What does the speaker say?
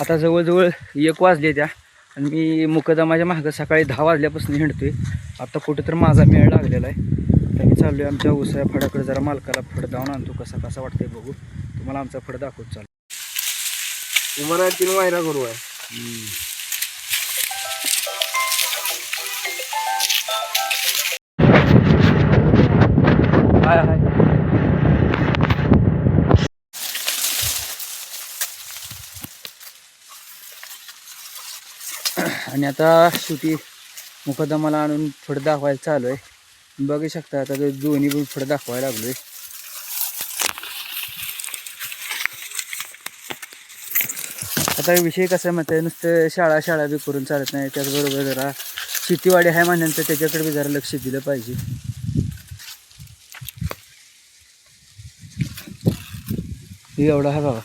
आता जवळजवळ एक वाजले त्या आणि मी मुकदमाच्या मागं सकाळी दहा वाजल्यापासून हिंडतोय. आता कुठं तर माझा मेळ लागलेला आहे. आता मी चाललोय आमच्या उसाया फडाकडे जरा मालकाला फड जाऊन आणतो. कसा कसा वाटतंय बघू. तुम्हाला आमचा फड दाखवत चालू तुम्हाला तीन वायरा करू आहे. आणि आता शेवटी मुकदमाला आणून थोडं दाखवायला चालू आहे. बघू शकता आता ते दोन्ही पण थोडं दाखवायला लागलो आहे आता विषय कसा आहे म्हणते आहे? नुसतं शाळा शाळा बी करून चालत नाही. त्याचबरोबर जरा शेतीवाडी आहे म्हणल्यानंतर त्याच्याकडे बी जरा लक्ष दिलं पाहिजे. एवढा हा बाबा